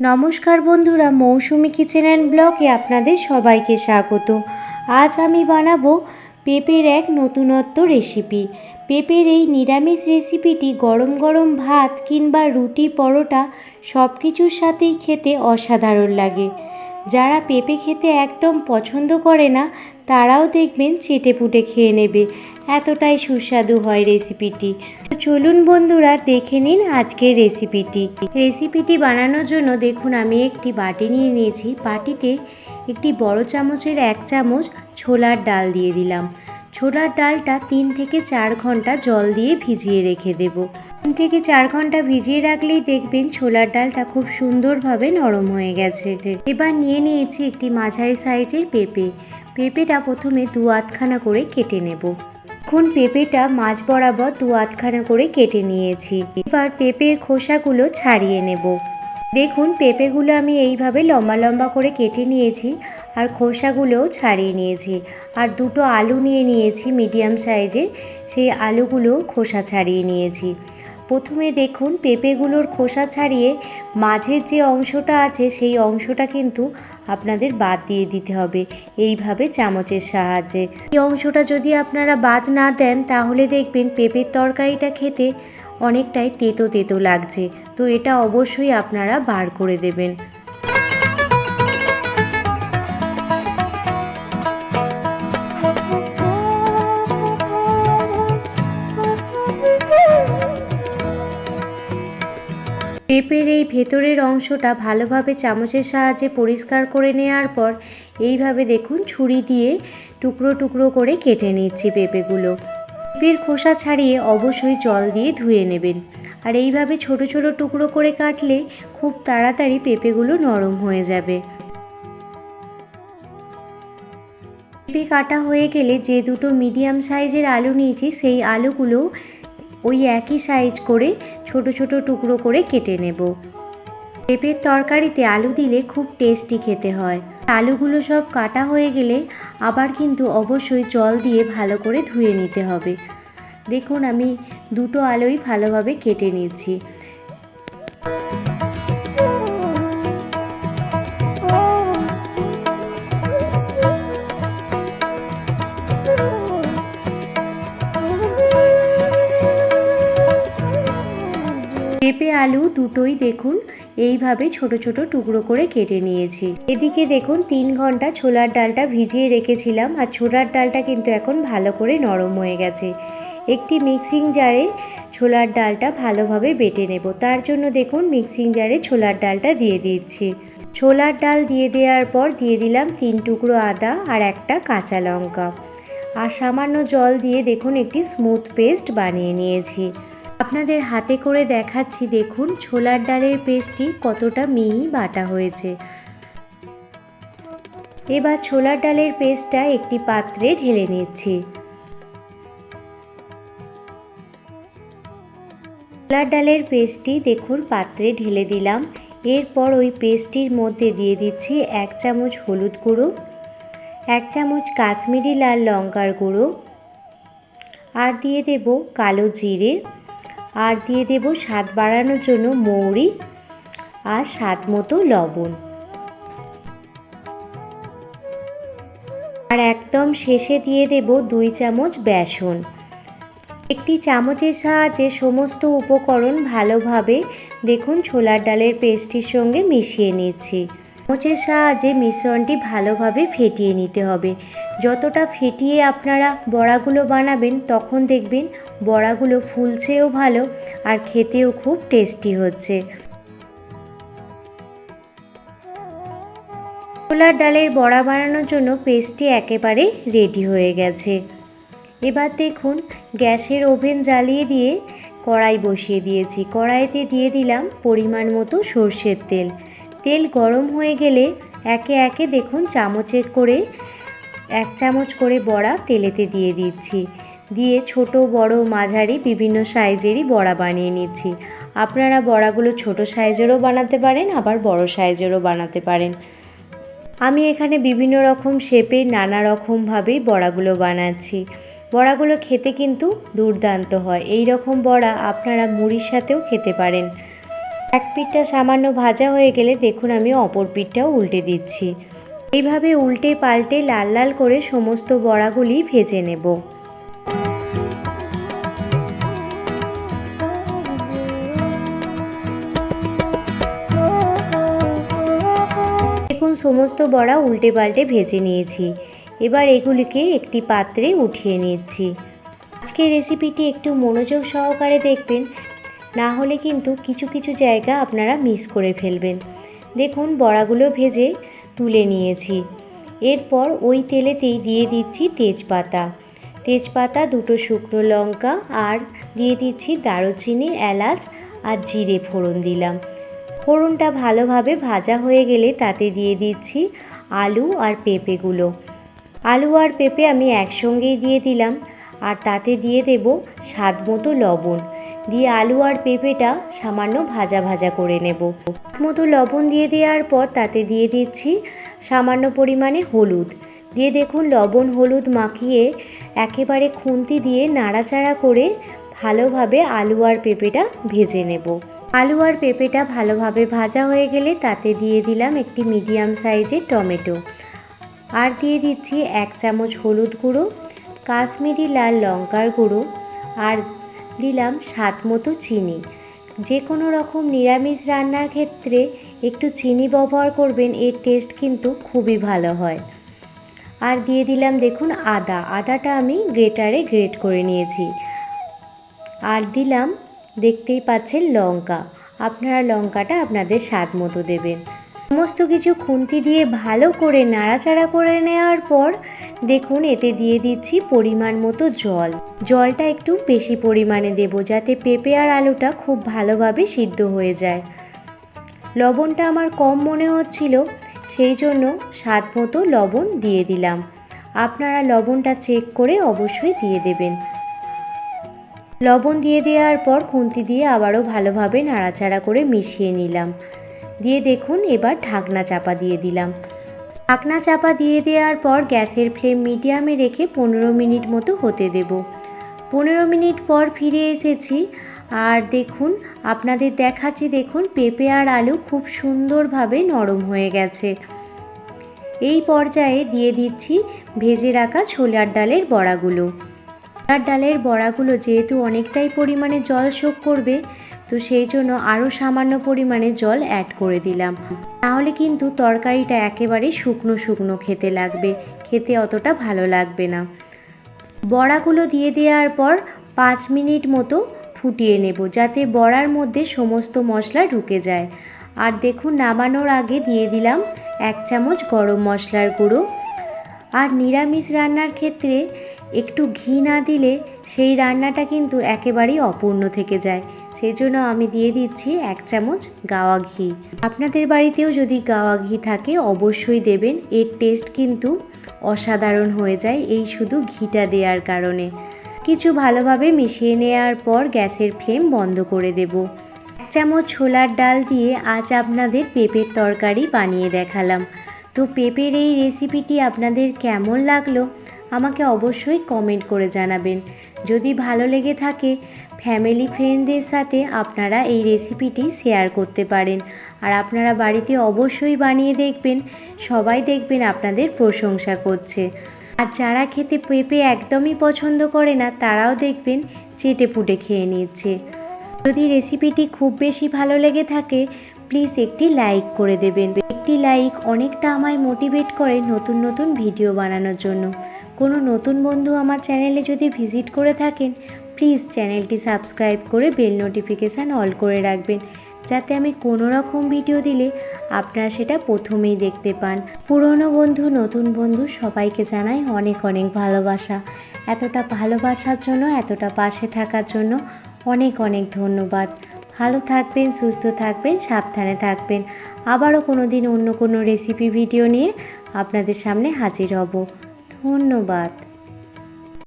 নমস্কার বন্ধুরা, মৌসুমি kitchen and ব্লকে আপনাদের সবাইকে স্বাগত। আজ আমি বানাবো পেঁপের এক নতুনত্ব রেসিপি। পেঁপের এই নিরামিষ রেসিপিটি গরম গরম ভাত কিংবা রুটি, পরোটা সব কিছুর সাথেই খেতে অসাধারণ লাগে। যারা পেঁপে খেতে একদম পছন্দ করে না, তারাও দেখবেন চেটে পুটে খেয়ে নেবে। এতটাই সুস্বাদু হয় রেসিপিটি। তো চলুন বন্ধুরা, দেখে নিন আজকের রেসিপিটি। রেসিপিটি বানানোর জন্য দেখুন, আমি একটি বাটি নিয়ে নিয়েছি। বাটিতে একটি বড় চামচের এক চামচ ছোলার ডাল দিয়ে দিলাম। ছোলার ডালটা তিন থেকে চার ঘণ্টা জল দিয়ে ভিজিয়ে রেখে দেব। তিন থেকে চার ঘণ্টা ভিজিয়ে রাখলেই দেখবেন ছোলার ডালটা খুব সুন্দরভাবে নরম হয়ে গেছে। এবার নিয়ে নিয়েছি একটি মাঝারি সাইজের পেঁপে। পেঁপেটা প্রথমে দু আধখানা করে কেটে নেব। এখন পেঁপেটা মাছ বরাবর দু আধখানা করে কেটে নিয়েছি। এবার পেঁপের খোসাগুলো ছাড়িয়ে নেব। দেখুন, পেঁপেগুলো আমি এইভাবে লম্বা লম্বা করে কেটে নিয়েছি আর খোসাগুলোও ছাড়িয়ে নিয়েছি। আর দুটো আলু নিয়ে নিয়েছি মিডিয়াম সাইজের। সেই আলুগুলো খোসা ছাড়িয়ে নিয়েছি। প্রথমে দেখুন পেঁপেগুলোর খোসা ছাড়িয়ে মাঝের যে অংশটা আছে সেই অংশটা কিন্তু আপনাদের বাদ দিয়ে দিতে হবে। এইভাবে চামচের সাহায্যে। এই অংশটা যদি আপনারা বাদ না দেন, তাহলে দেখবেন পেঁপের তরকারিটা খেতে অনেকটাই তেতো তেতো লাগছে। তো এটা অবশ্যই আপনারা বার করে দেবেন। পেঁপের এই ভেতরের অংশটা ভালোভাবে চামচের সাহায্যে পরিষ্কার করে নেওয়ার পর এইভাবে দেখুন ছুরি দিয়ে টুকরো টুকরো করে কেটে নিচ্ছি পেঁপেগুলো। পেঁপের খোসা ছাড়িয়ে অবশ্যই জল দিয়ে ধুয়ে নেবেন। আর এইভাবে ছোট ছোট টুকরো করে কাটলে খুব তাড়াতাড়ি পেঁপেগুলো নরম হয়ে যাবে। পেঁপে কাটা হয়ে গেলে যে দুটো মিডিয়াম সাইজের আলু নিয়েছি, সেই আলুগুলো ওই একই সাইজ করে ছোট ছোট টুকরো করে কেটে নেব। পেঁপের তরকারিতে আলু দিলে খুব টেস্টি খেতে হয়। আলুগুলো সব কাটা হয়ে গেলে আবার কিন্তু অবশ্যই জল দিয়ে ভালো করে ধুয়ে নিতে হবে। দেখুন আমি দুটো আলুই ভালোভাবে কেটে নিচ্ছি। পেঁপে, আলু দুটোই দেখুন, এইভাবে ছোট ছোট টুকরো করে কেটে নিয়েছি। এদিকে দেখুন, তিন ঘণ্টা ছোলার ডালটা ভিজিয়ে রেখেছিলাম, আর ছোলার ডালটা কিন্তু এখন ভালো করে নরম হয়ে গেছে। একটি মিক্সিং জারে ছোলার ডালটা ভালোভাবে বেটে নেব। তার জন্য দেখুন, মিক্সিং জারে ছোলার ডালটা দিয়ে দিচ্ছি। ছোলার ডাল দিয়ে দেওয়ার পর দিয়ে দিলাম তিন টুকরো আদা আর একটা কাঁচা লঙ্কা। আর সামান্য জল দিয়ে দেখুন, একটি স্মুথ পেস্ট বানিয়ে নিয়েছি। আপনাদের হাতে করে দেখাচ্ছি, দেখুন, ছোলার ডালের পেস্টটি কতটা মিহি বাটা হয়েছে। এবার ছোলার ডালের পেস্টটা একটি পাত্রে ঢেলে নিচ্ছি। ছোলার ডালের পেস্টটি, দেখুন, পাত্রে ঢেলে দিলাম। এরপর ওই পেস্টটির মধ্যে দিয়ে দিচ্ছি এক চামচ হলুদ গুঁড়ো, এক চামচ কাশ্মীরি লাল লঙ্কার গুঁড়ো, আর দিয়ে দেব কালো জিরে। আর দিয়ে দেব স্বাদ বাড়ানোর জন্য মৌরি আর স্বাদ মতো লবণ। আর একদম শেষে দিয়ে দেব দুই চামচ বেসন। একটি চামচের সাহায্যে সমস্ত উপকরণ ভালোভাবে দেখুন ছোলার ডালের পেস্টটির সঙ্গে মিশিয়ে নিচ্ছি। চামচের সাহায্যে মিশ্রণটি ভালোভাবে ফেটিয়ে নিতে হবে। যতটা ফেটিয়ে আপনারা বড়াগুলো বানাবেন, তখন দেখবেন বড়াগুলো ফুলছেও ভালো আর খেতেও খুব টেস্টি হচ্ছে। ছোলার ডালের বড়া বানানোর জন্য পেস্টটি একেবারে রেডি হয়ে গেছে। এবার দেখুন, গ্যাসের ওভেন জ্বালিয়ে দিয়ে কড়াই বসিয়ে দিয়েছি। কড়াইতে দিয়ে দিলাম পরিমাণ মতো সর্ষের তেল। তেল গরম হয়ে গেলে একে একে দেখুন চামচে করে, এক চামচ করে বড়া তেলেতে দিয়ে দিচ্ছি। দিয়ে ছোট, বড়, মাঝারি, বিভিন্ন সাইজেরই বড়া বানিয়ে নিচ্ছি। আপনারা বড়াগুলো ছোট সাইজেরও বানাতে পারেন, আবার বড় সাইজেরও বানাতে পারেন। আমি এখানে বিভিন্ন রকম শেপে নানা রকমভাবেই বড়াগুলো বানাচ্ছি। বড়াগুলো খেতে কিন্তু দুর্দান্ত হয়। এই রকম বড়া আপনারা মুড়ির সাথেও খেতে পারেন। এক পিঠটা সামান্য ভাজা হয়ে গেলে দেখুন আমি অপর পিঠটাও উল্টে দিচ্ছি। এইভাবে উল্টে পাল্টে লাল লাল করে সমস্ত বড়াগুলি ভেজে নেব। সমস্ত বড়া উল্টে পাল্টে ভেজে নিয়েছি। এবার এগুলিকে একটি পাত্রে উঠিয়ে নিচ্ছি। আজকে রেসিপিটি একটু মনোযোগ সহকারে দেখবেন, না হলে কিন্তু কিছু কিছু জায়গা আপনারা মিস করে ফেলবেন। দেখুন, বড়াগুলো ভেজে তুলে নিয়েছি। এরপর ওই তেলেতেই দিয়ে দিচ্ছি তেজপাতা। তেজপাতা, দুটো শুকনো লঙ্কা আর দিয়ে দিচ্ছি দারুচিনি এলাচ আর জিরে ফোড়ন দিলাম। ফোড়নটা ভালোভাবে ভাজা হয়ে গেলে তাতে দিয়ে দিচ্ছি আলু আর পেঁপেগুলো। আলু আর পেঁপে আমি একসঙ্গেই দিয়ে দিলাম। আর তাতে দিয়ে দেব স্বাদ মতো লবণ। দিয়ে আলু আর পেঁপেটা সামান্য ভাজা ভাজা করে নেব। মতো লবণ দিয়ে দেওয়ার পর তাতে দিয়ে দিচ্ছি সামান্য পরিমাণে হলুদ। দিয়ে দেখুন লবণ হলুদ মাখিয়ে একেবারে খুন্তি দিয়ে নাড়াচাড়া করে ভালোভাবে আলু আর পেঁপেটা ভেজে নেব। আলু আর পেঁপেটা ভালোভাবে ভাজা হয়ে গেলে তাতে দিয়ে দিলাম একটি মিডিয়াম সাইজের টমেটো। আর দিয়ে দিচ্ছি এক চামচ হলুদ গুঁড়ো, কাশ্মীরি লাল লঙ্কার গুঁড়ো আর দিলাম স্বাদ মতো চিনি। যে কোনো রকম নিরামিষ রান্নার ক্ষেত্রে একটু চিনি ব্যবহার করবেন, এর টেস্ট কিন্তু খুবই ভালো হয়। আর দিয়ে দিলাম দেখুন আদা, আদাটা আমি গ্রেটারে গ্রেট করে নিয়েছি। আর দিলাম দেখতেই পাচ্ছেন লঙ্কা। আপনারা লঙ্কাটা আপনাদের স্বাদ মতো দেবেন। সমস্ত কিছু খুন্তি দিয়ে ভালো করে নাড়াচাড়া করে নেওয়ার পর দেখুন, এতে দিয়ে দিচ্ছি পরিমাণ মতো জল। জলটা একটু বেশি পরিমাণে দেব যাতে পেঁপে আর আলুটা খুব ভালোভাবে সিদ্ধ হয়ে যায়। লবণটা আমার কম মনে হচ্ছিল, সেই জন্য স্বাদ মতো লবণ দিয়ে দিলাম। আপনারা লবণটা চেক করে অবশ্যই দিয়ে দেবেন। লবণ দিয়ে দেওয়ার পর খুন্তি দিয়ে আবারও ভালোভাবে নাড়াচাড়া করে মিশিয়ে নিলাম। দিয়ে দেখুন, এবার ঢাকনা চাপা দিয়ে দিলাম। ঢাকনা চাপা দিয়ে দেওয়ার পর গ্যাসের ফ্লেম মিডিয়ামে রেখে পনেরো মিনিট মতো হতে দেব। পনেরো মিনিট পর ফিরে এসেছি আর দেখুন, আপনাদের দেখাচ্ছি, দেখুন, পেঁপে আর আলু খুব সুন্দরভাবে নরম হয়ে গেছে। এই পর্যায়ে দিয়ে দিচ্ছি ভেজে রাখা ছোলার ডালের বড়াগুলো। ছোলার ডালের বড়াগুলো যেহেতু অনেকটাই পরিমাণে জল শোক করবে, তো সেই জন্য আরও সামান্য পরিমাণে জল অ্যাড করে দিলাম। তাহলে কিন্তু তরকারিটা একেবারে শুকনো শুকনো খেতে লাগবে, খেতে অতটা ভালো লাগবে না। বড়াগুলো দিয়ে দেওয়ার পর পাঁচ মিনিট মতো ফুটিয়ে নেব, যাতে বড়ার মধ্যে সমস্ত মশলা ঢুকে যায়। আর দেখুন, নামানোর আগে দিয়ে দিলাম এক চামচ গরম মশলার গুঁড়ো। আর নিরামিষ রান্নার ক্ষেত্রে একটু ঘি না দিলে সেই রান্নাটা কিন্তু একেবারেই অপূর্ণ থেকে যায়। সেই জন্য আমি দিয়ে দিচ্ছি এক চামচ গাওয়া ঘি। আপনাদের বাড়িতেও যদি গাওয়া ঘি থাকে, অবশ্যই দেবেন। এর টেস্ট কিন্তু অসাধারণ হয়ে যায় এই শুধু ঘিটা দেওয়ার কারণে। কিছু ভালোভাবে মিশিয়ে নেওয়ার পর গ্যাসের ফ্লেম বন্ধ করে দেব। এক চামচ ছোলার ডাল দিয়ে আজ আপনাদের পেঁপের তরকারি বানিয়ে দেখালাম। তো পেঁপের এই রেসিপিটি আপনাদের কেমন লাগল? আমাকে অবশ্যই কমেন্ট করে জানাবেন। যদি ভালো লেগে থাকে ফ্যামিলি ফ্রেন্ডদের সাথে আপনারা এই রেসিপিটি শেয়ার করতে পারেন। আর আপনারা বাড়িতে অবশ্যই বানিয়ে দেখবেন, সবাই দেখবেন আপনাদের প্রশংসা করছে। আর যারা খেতে পেঁপে একদমই পছন্দ করে না, তারাও দেখবেন চেটে পুটে খেয়ে নিচ্ছে। যদি রেসিপিটি খুব বেশি ভালো লেগে থাকে প্লিজ একটি লাইক করে দেবেন। একটি লাইক অনেকটা আমায় মোটিভেট করে নতুন নতুন ভিডিও বানানোর জন্য। কোনো নতুন বন্ধু আমার চ্যানেলে যদি ভিজিট করে থাকেন, প্লিজ চ্যানেলটি সাবস্ক্রাইব করে বেল নোটিফিকেশান অল করে রাখবেন, যাতে আমি কোনো রকম ভিডিও দিলে আপনারা সেটা প্রথমেই দেখতে পান। পুরনো বন্ধু, নতুন বন্ধু সবাইকে জানাই অনেক অনেক ভালোবাসা। এতটা ভালোবাসার জন্য, এতটা পাশে থাকার জন্য অনেক অনেক ধন্যবাদ। ভালো থাকবেন, সুস্থ থাকবেন, সাবধানে থাকবেন। আবারও কোনো দিন অন্য কোনো রেসিপি ভিডিও নিয়ে আপনাদের সামনে হাজির হব। ধন্যবাদ।